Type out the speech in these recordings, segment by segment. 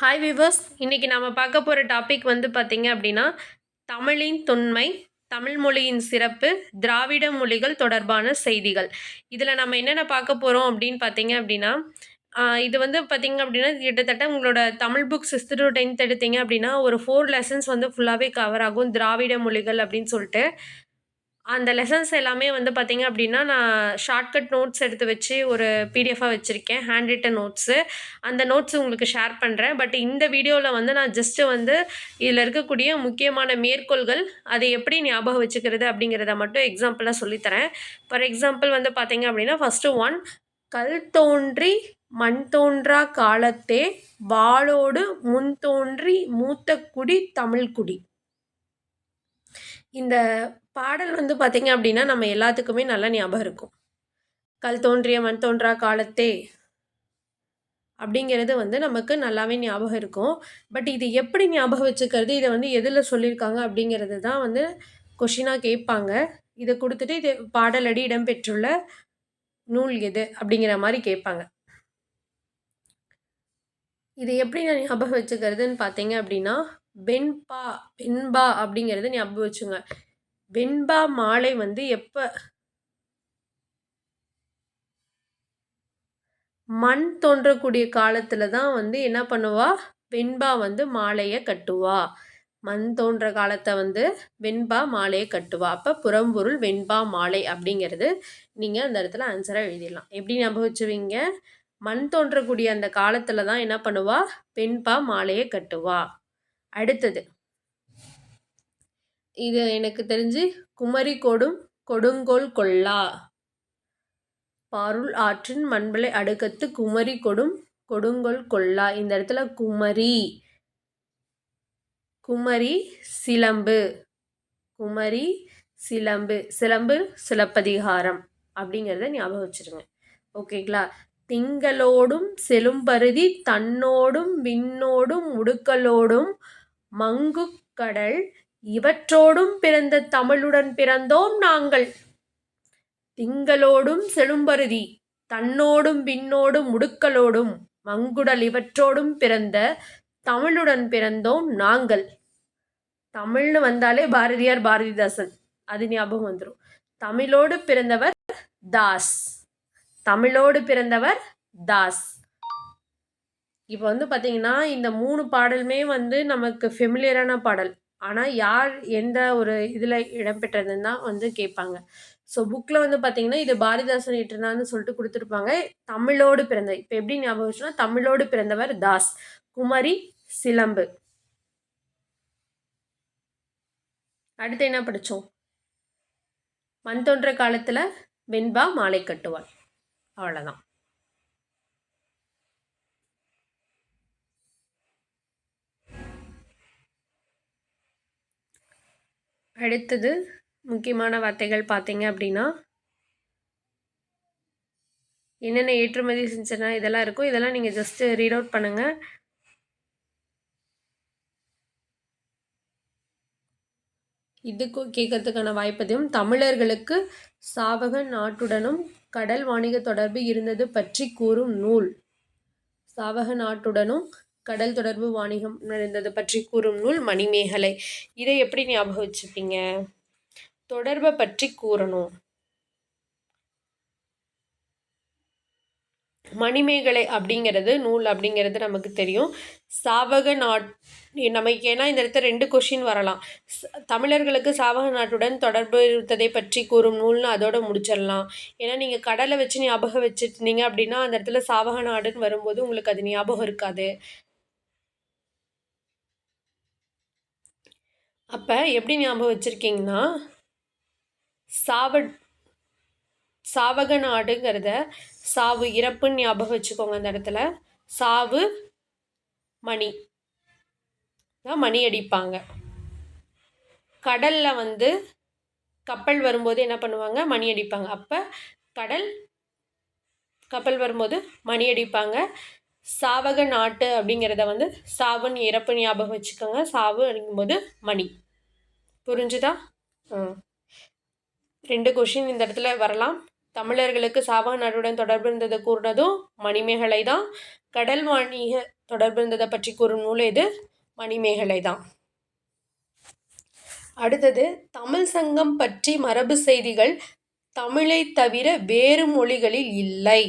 Hi viewers இன்றைக்கி நம்ம பார்க்க போகிற டாபிக் வந்து பார்த்திங்க அப்படின்னா தமிழின் தொன்மை தமிழ் மொழியின் சிறப்பு திராவிட மொழிகள் தொடர்பான செய்திகள். இதில் நம்ம என்னென்ன பார்க்க போகிறோம் அப்படின்னு பார்த்தீங்க அப்படின்னா இது வந்து பார்த்தீங்க அப்படின்னா கிட்டத்தட்ட உங்களோட Tamil book sixth to tenth எடுத்தீங்க அப்படின்னா ஒரு ஃபோர் லெசன்ஸ் வந்து ஃபுல்லாகவே கவர் ஆகும் திராவிட மொழிகள் அப்படின்னு சொல்லிட்டு. அந்த லெசன்ஸ் எல்லாமே வந்து பார்த்தீங்க அப்படின்னா நான் ஷார்ட்கட் நோட்ஸ் எடுத்து வச்சு ஒரு பிடிஎஃபாக வச்சுருக்கேன். ஹேண்ட் ரிட்டன் நோட்ஸு அந்த நோட்ஸ் உங்களுக்கு ஷேர் பண்ணுறேன் பட் இந்த வீடியோவில் வந்து நான் ஜஸ்ட்டு வந்து இதில் இருக்கக்கூடிய முக்கியமான மேற்கோள்கள் அதை எப்படி ஞாபகம் வச்சுக்கிறது அப்படிங்கிறத மட்டும் எக்ஸாம்பிளாக சொல்லித்தரேன். ஃபார் எக்ஸாம்பிள் வந்து பார்த்தீங்க அப்படின்னா ஃபஸ்ட்டு ஒன் கல் தோன்றி மண் தோன்றா காலத்தே வாளோடு முன் தோன்றி மூத்த குடி தமிழ்குடி இந்த பாடல் வந்து பார்த்தீங்க அப்படின்னா நம்ம எல்லாத்துக்குமே நல்ல ஞாபகம் இருக்கும். கல் தோன்றிய மண் தோன்றா காலத்தே அப்படிங்கிறது வந்து நமக்கு நல்லாவே ஞாபகம் இருக்கும். பட் இது எப்படி ஞாபகம் வச்சுக்கிறது இதை வந்து எதில் சொல்லியிருக்காங்க அப்படிங்கிறது தான் வந்து கொஷினாக கேட்பாங்க. இதை கொடுத்துட்டு இது பாடலடி இடம்பெற்றுள்ள நூல் எது அப்படிங்கிற மாதிரி கேட்பாங்க. இது எப்படி நான் ஞாபகம் வச்சுக்கிறதுன்னு பார்த்தீங்க அப்படின்னா வெண்பா வெண்பா அப்படிங்கிறத ஞாபகம் வச்சுங்க. வெண்பா மாலை வந்து எப்போ? மண் தோன்றக்கூடிய காலத்தில் தான் வந்து என்ன பண்ணுவா? வெண்பா வந்து மாலையை கட்டுவா. மண் தோன்ற காலத்தை வந்து வெண்பா மாலையை கட்டுவா. அப்போ புறம்பொருள் வெண்பா மாலை அப்படிங்கிறது நீங்கள் அந்த இடத்துல ஆன்சராக எழுதிடலாம். எப்படி ஞாபகம் வச்சுவீங்க? மண் தோன்றக்கூடிய அந்த காலத்தில் தான் என்ன பண்ணுவா? வெண்பா மாலையை கட்டுவா. அடுத்தது. இது எனக்கு தெரிஞ்சு குமரி கொடும் கொடுங்கோல் கொல்லா. பாருள் ஆற்றின் மண்பலை அடுக்கத்து குமரி கொடும் கொடுங்கோல் கொல்லா. இந்த இடத்துல குமரி. குமரி சிலம்பு. குமரி சிலம்பு. சிலம்பு சிலப்பதிகாரம் அப்படிங்கிறத ஞாபகம் வச்சுருங்க. ஓகேங்களா? திங்களோடும் செலும்பருதி தன்னோடும் விண்ணோடும் உடுக்கலோடும் மங்குக்கடல் இவற்றோடும் பிறந்த தமிழுடன் பிறந்தோம் நாங்கள். திங்களோடும் செழும்பருதி தன்னோடும் விண்ணோடும் முடுக்கலோடும் மங்குடல் இவற்றோடும் பிறந்த தமிழுடன் பிறந்தோம் நாங்கள். தமிழ்னு வந்தாலே பாரதியார் பாரதிதாசன். அது ஞாபகம் வந்துடும் தமிழோடு பிறந்தவர் தாஸ். தமிழோடு பிறந்தவர் தாஸ். இப்போ வந்து பார்த்தீங்கன்னா இந்த மூணு பாடலுமே வந்து நமக்கு ஃபெமிலியரான பாடல். ஆனால் யார் எந்த ஒரு இதில் இடம்பெற்றதுன்னு தான் வந்து கேட்பாங்க. ஸோ புக்கில் வந்து பார்த்தீங்கன்னா இது பாரதிதாசன் இட்டுனான்னு சொல்லிட்டு கொடுத்துருப்பாங்க. தமிழோடு பிறந்த இப்போ எப்படி ஞாபகம் வச்சுன்னா தமிழோடு பிறந்தவர் தாஸ் குமரி சிலம்பு. அடுத்து என்ன படித்தோம் மண் தோன்ற காலத்தில் வெண்பா மாலை கட்டுவாள். அவ்வளோதான் அடுத்தது முக்கியமான வார்த்தைகள் பார்த்தீங்க அப்படின்னா என்னென்ன ஏற்றுமதி செஞ்சனா இதெல்லாம் இருக்கும். இதெல்லாம் நீங்கள் ஜஸ்ட்டு ரீட் அவுட் பண்ணுங்கள் இதுக்கும் கேட்கறதுக்கான வாய்ப்பதையும் தமிழர்களுக்கு சாவக நாட்டுடனும் கடல் வாணிக தொடர்பு இருந்தது பற்றி கூறும் நூல். சாவக நாட்டுடனும் கடல் தொடர்பு வாணிகம் இருந்தது பற்றி கூறும் நூல் மணிமேகலை. இதை எப்படி ஞாபகம் வச்சுப்பீங்க? தொடர்பை பற்றி கூறணும். மணிமேகலை அப்படிங்கிறது நூல் அப்படிங்கிறது நமக்கு தெரியும். சாவக நாட் நமக்கு ஏன்னா இந்த இடத்துல ரெண்டு கொஷின் வரலாம். தமிழர்களுக்கு சாவக நாட்டுடன் தொடர்பு இருந்ததை பற்றி கூறும் நூல்னு அதோட முடிச்சிடலாம். ஏன்னா நீங்கள் கடலை வச்சு ஞாபகம் வச்சுருந்தீங்க அப்படின்னா அந்த இடத்துல சாவக நாடுன்னு வரும்போது உங்களுக்கு அது ஞாபகம் இருக்காது. அப்போ எப்படி ஞாபகம் வச்சுருக்கீங்கன்னா சாவ சாவக நாடுங்கிறத சாவு இறப்புன்னு ஞாபகம் வச்சுக்கோங்க அந்த இடத்துல. சாவு மணி. தான் மணி அடிப்பாங்க. கடலில் வந்து கப்பல் வரும்போது என்ன பண்ணுவாங்க? மணி அடிப்பாங்க. அப்போ கடல் கப்பல் வரும்போது மணி அடிப்பாங்க. சாவக நாட்டு அப்படிங்கிறத வந்து சாவுன்னு இறப்பு ஞாபகம் வச்சுக்கோங்க. சாவு அப்படிங்கும்போது மணி. புரிஞ்சுதா? ரெண்டு கொஷின் இந்த இடத்துல வரலாம். தமிழர்களுக்கு சாவக நாட்டுடன் தொடர்பு இருந்ததை கூறினதும் மணிமேகலை தான் கடல் வாணிக தொடர்பு இருந்ததை பற்றி கூறும் நூல் இது மணிமேகலை தான் அடுத்தது தமிழ் சங்கம் பற்றி மரபு செய்திகள் தமிழை தவிர வேறு மொழிகளில் இல்லை.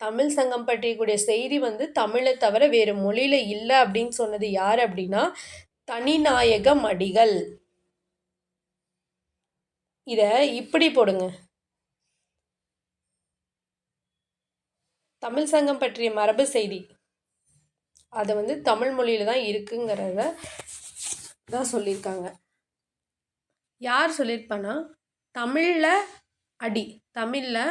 தமிழ் சங்கம் பற்றியக்கூடிய செய்தி வந்து தமிழை தவிர வேறு மொழியில் இல்லை அப்படின்னு சொன்னது யார் அப்படின்னா தனிநாயகம் அடிகள் இதை இப்படி போடுங்க. தமிழ் சங்கம் பற்றிய மரபு செய்தி. அதை வந்து தமிழ் மொழியில் தான் இருக்குங்கிறத தான் சொல்லியிருக்காங்க. யார் சொல்லியிருப்பான்னா தமிழில் அடி தமிழில்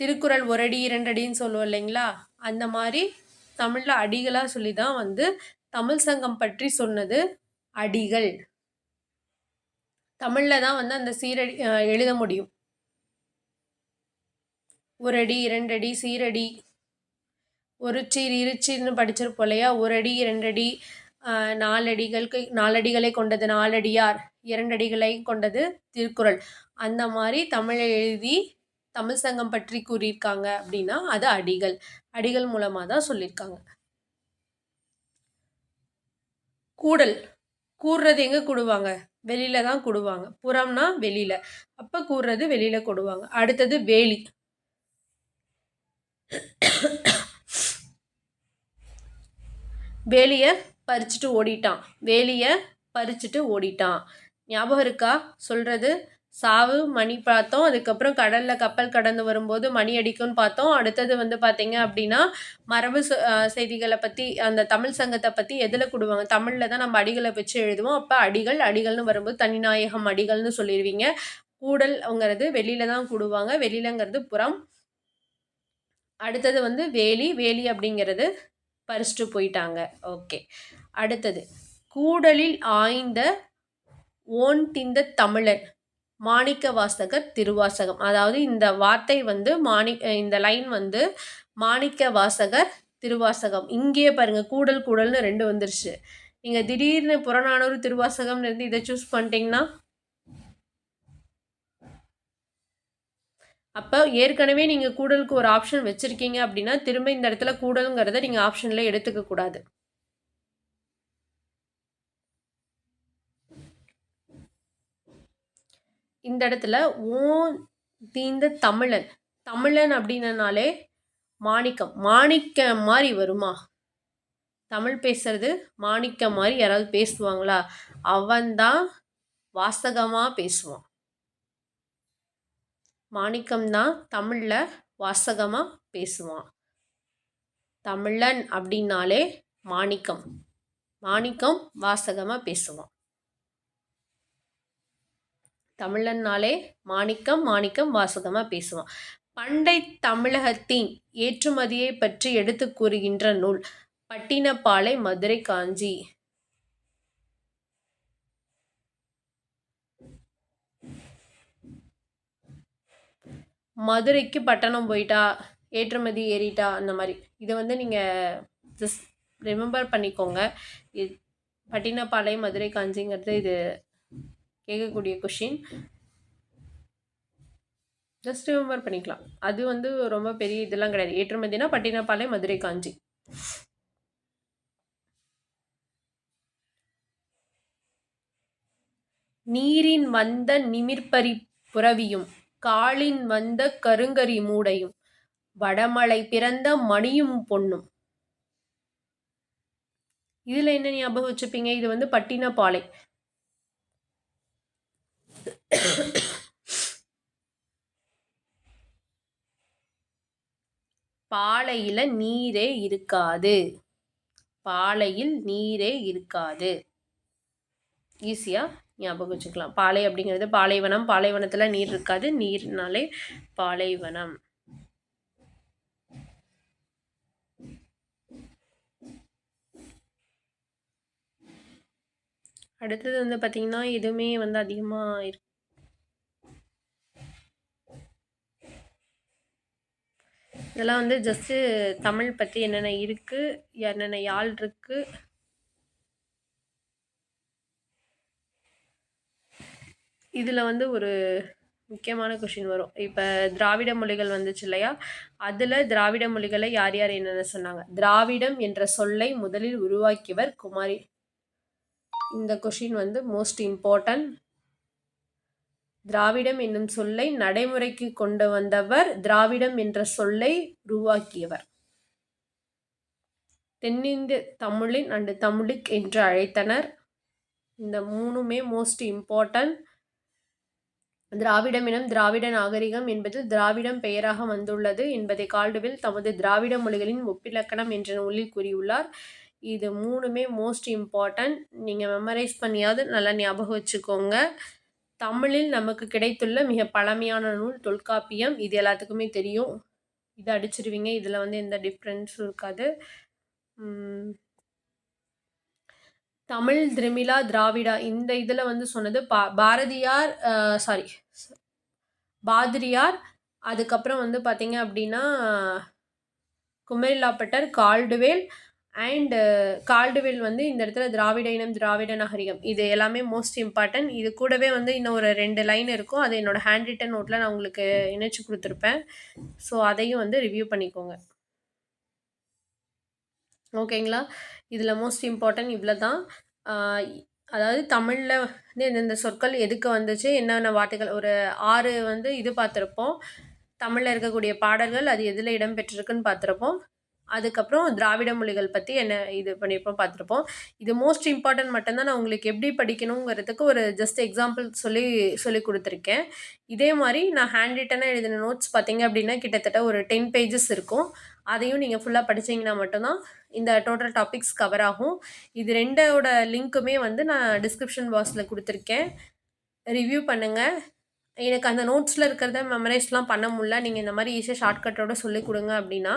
திருக்குறள் ஒரு அடி இரண்டடின்னு சொல்லுவோம் இல்லைங்களா? அந்த மாதிரி தமிழில் அடிகளாக சொல்லி தான் வந்து தமிழ் சங்கம் பற்றி சொன்னது அடிகள். தமிழில் தான் வந்து அந்த சீரடி எழுத முடியும். ஒரு அடி இரண்டடி சீரடி. ஒரு சீர் இரு சீர்னு படிச்சிருப்போம் இல்லையா? ஒரு அடி இரண்டடி நாலடிகளுக்கு நாலடிகளை கொண்டது நாலடியார் இரண்டடிகளை கொண்டது திருக்குறள். அந்த மாதிரி தமிழை எழுதி தமிழ் சங்கம் பற்றி கூறியிருக்காங்க அப்படின்னா அது அடிகள். அடிகள் மூலமாக தான் சொல்லியிருக்காங்க. கூடல். கூடுறது எங்கே கூடுவாங்க? வெளியில தான் கூடுவாங்க. புறம்னா வெளியில. அப்போ கூடுறது வெளியில கூடுவாங்க. அடுத்தது வேலி. வேலியை பறிச்சுட்டு ஓடிட்டான். வேலியை பறிச்சுட்டு ஓடிட்டான். ஞாபகம் இருக்கா? சொல்கிறது சாவு மணி பார்த்தோம். அதுக்கப்புறம் கடலில் கப்பல் கடந்து வரும்போது மணி அடிக்கும்னு பார்த்தோம். அடுத்தது வந்து பார்த்திங்க அப்படின்னா மரபு செய்திகளை பற்றி அந்த தமிழ் சங்கத்தை பற்றி எதில் கொடுவாங்க? தமிழில் தான் நம்ம அடிகளை வச்சு எழுதுவோம். அப்போ அடிகள் அடிகள்னு வரும்போது தனிநாயகம் அடிகள்னு சொல்லிடுவீங்க கூடல்ங்கிறது வெளியில தான் கூடுவாங்க. வெளியிலங்கிறது புறம். அடுத்தது வந்து வேலி. வேலி அப்படிங்கிறது பறிச்சுட்டு போயிட்டாங்க. ஓகே. அடுத்தது கூடலில் ஆய்ந்த ஓன் திந்த தமிழன் மாணிக்க வாசகர் திருவாசகம். அதாவது இந்த வார்த்தை வந்து மாணி இந்த லைன் வந்து மாணிக்க வாசகர் திருவாசகம். இங்கேயே பாருங்க கூடல் கூடல்னு ரெண்டு வந்துருச்சு. நீங்கள் திடீர்னு புறநானூறு திருவாசகம்னு இருந்து இதை சூஸ் பண்ணிட்டீங்கன்னா அப்போ ஏற்கனவே நீங்கள் கூடலுக்கு ஒரு ஆப்ஷன் வச்சுருக்கீங்க அப்படின்னா திரும்ப இந்த இடத்துல கூடலுங்கிறத நீங்கள் ஆப்ஷனில் எடுத்துக்க இந்த இடத்துல ஓ தீந்த தமிழன். தமிழன் அப்படின்னனாலே மாணிக்கம். மாணிக்கம் மாதிரி வருமா? தமிழ் பேசுறது மாணிக்கம் மாதிரி யாராவது பேசுவாங்களா? அவன்தான் வாசகமாக பேசுவான். மாணிக்கம்தான் தமிழில் வாசகமாக பேசுவான். தமிழன் அப்படின்னாலே மாணிக்கம். மாணிக்கம் வாசகமாக பேசுவான். தமிழன்னாலே மாணிக்கம் மாணிக்கம் வாசகமாக பேசுவான். பண்டை தமிழகத்தின் ஏற்றுமதியை பற்றி எடுத்து கூறுகின்ற நூல் பட்டினப்பாலை மதுரை காஞ்சி. மதுரைக்கு பட்டணம் போயிட்டா ஏற்றுமதி ஏறிட்டா அந்த மாதிரி. இதை வந்து நீங்கள் ஜஸ்ட் ரிமெம்பர் பண்ணிக்கோங்க. இது பட்டினப்பாலை மதுரை காஞ்சிங்கிறது இது கேட்கக்கூடிய கொஷின் ஜஸ்ட் ரிமெம்பர் பண்ணிக்கலாம். அது வந்து ரொம்ப பெரிய இதெல்லாம் கிடையாது. ஏற்றுமதினா பட்டினப்பாலை மதுரை காஞ்சி. நீரின் வந்த நிமிர்பரி புறவியும் காலின் வந்த கருங்கரி மூடையும் வடமலை பிறந்த மணியும் பொண்ணும். இதுல என்ன ஞாபகம் வச்சுப்பீங்க? இது வந்து பட்டினப்பாலை பாலையில நீரே இருக்காது. பாலையில் நீரே இருக்காது. ஈஸியாக ஞாபகம் வச்சுக்கலாம். பாலை அப்படிங்கிறது பாலைவனம். பாலைவனத்தில் நீர் இருக்காது. நீர்னாலே பாலைவனம். அடுத்தது வந்து பார்த்திங்கன்னா எதுவுமே வந்து அதிகமாக இருக்கு. இதெல்லாம் வந்து ஜஸ்ட்டு தமிழ் பற்றி என்னென்ன இருக்குது என்னென்ன யாழ் இருக்குது இதில் வந்து ஒரு முக்கியமான கொஷின் வரும். இப்போ திராவிட மொழிகள் வந்துச்சு இல்லையா? அதில் திராவிட மொழிகளை யார் யார் என்னென்ன சொன்னாங்க? திராவிடம் என்ற சொல்லை முதலில் உருவாக்கியவர் குமாரி. இந்த கொஷின் வந்து மோஸ்ட் இம்பார்ட்டன்ட் திராவிடம் என்னும் சொல்லை நடைமுறைக்கு கொண்டு வந்தவர் திராவிடம் என்ற சொல்லை உருவாக்கியவர். தென்னிந்திய தமிழின் அண்டு தமிழுக் என்று அழைத்தனர். இந்த மூணுமே மோஸ்ட் இம்பார்ட்டன்ட் எனும் திராவிட நாகரிகம் என்பது திராவிடம் பெயராக வந்துள்ளது என்பதை கால்டுவில் தமது திராவிட மொழிகளின் ஒப்பிலக்கணம் என்ற நூலில் கூறியுள்ளார். இது மூணுமே மோஸ்ட் இம்பார்ட்டன்ட் நீங்கள் மெமரைஸ் பண்ணியாவது நல்லா ஞாபகம் வச்சுக்கோங்க. தமிழில் நமக்கு கிடைத்துள்ள மிக பழமையான நூல் தொல்காப்பியம். இது எல்லாத்துக்குமே தெரியும். இதை அடிச்சிருவீங்க. இதில் வந்து எந்த டிஃப்ரென்ஸும் இருக்காது. தமிழ் திரிமிலா திராவிடா இந்த இதில் வந்து சொன்னது பா பாரதியார் சாரி பாதிரியார் அதுக்கப்புறம் வந்து பார்த்திங்க அப்படின்னா குமரிலாப்பட்டர் கால்டுவேல் அண்டு கால்டுவில் uh, வந்து இந்த இடத்துல திராவிட இனம் திராவிட நாகரிகம் இது எல்லாமே மோஸ்ட் இம்பார்ட்டன்ட் இது கூடவே வந்து இன்னும் ஒரு ரெண்டு லைன் இருக்கும். அது என்னோடய ஹேண்ட் ரிட்டன் நோட்டில் நான் உங்களுக்கு இணைச்சி கொடுத்துருப்பேன். ஸோ அதையும் வந்து ரிவ்யூ பண்ணிக்கோங்க. ஓகேங்களா இதில் மோஸ்ட் இம்பார்ட்டன்ட் இவ்வளோ தான் அதாவது தமிழில் வந்து இந்தந்த சொற்கள் எதுக்கு வந்துச்சு என்னென்ன வார்த்தைகள் ஒரு ஆறு வந்து இது பார்த்துருப்போம். தமிழில் இருக்கக்கூடிய பாடல்கள் அது எதில் இடம்பெற்றிருக்குன்னு பார்த்துருப்போம். அதுக்கப்புறம் திராவிட மொழிகள் பற்றி என்ன இது பண்ணியிருப்போம் பார்த்துருப்போம். இது மோஸ்ட் இம்பார்ட்டன்ட் மட்டும்தான் நான் உங்களுக்கு எப்படி படிக்கணுங்கிறதுக்கு ஒரு ஜஸ்ட் எக்ஸாம்பிள் சொல்லி சொல்லி கொடுத்துருக்கேன். இதே மாதிரி நான் ஹேண்ட் ரிட்டனாக எழுதின நோட்ஸ் பார்த்தீங்க அப்படின்னா கிட்டத்தட்ட ஒரு டென் பேஜஸ் இருக்கும். அதையும் நீங்கள் ஃபுல்லாக படித்தீங்கன்னா மட்டும்தான் இந்த டோட்டல் டாபிக்ஸ் கவர் ஆகும். இது ரெண்டோட லிங்க்குமே வந்து நான் டிஸ்கிரிப்ஷன் பாக்ஸில் கொடுத்துருக்கேன். ரிவ்யூ பண்ணுங்கள் எனக்கு அந்த நோட்ஸில் இருக்கிறத மெமரைஸ்லாம் பண்ண முடில நீங்கள் இந்த மாதிரி ஈஸியாக ஷார்ட்கட்டோட சொல்லி கொடுங்க அப்படின்னா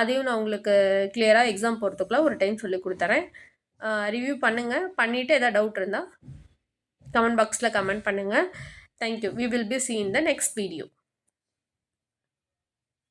அதையும் நான் உங்களுக்கு கிளியராக எக்ஸாம் போகிறதுக்குள்ள ஒரு டைம் சொல்லி கொடுத்துறேன். ரிவ்யூ பண்ணுங்கள் பண்ணிவிட்டு எதாவது டவுட் இருந்தால் கமெண்ட் பாக்ஸில் கமெண்ட் பண்ணுங்கள் thank you we will be see in the next video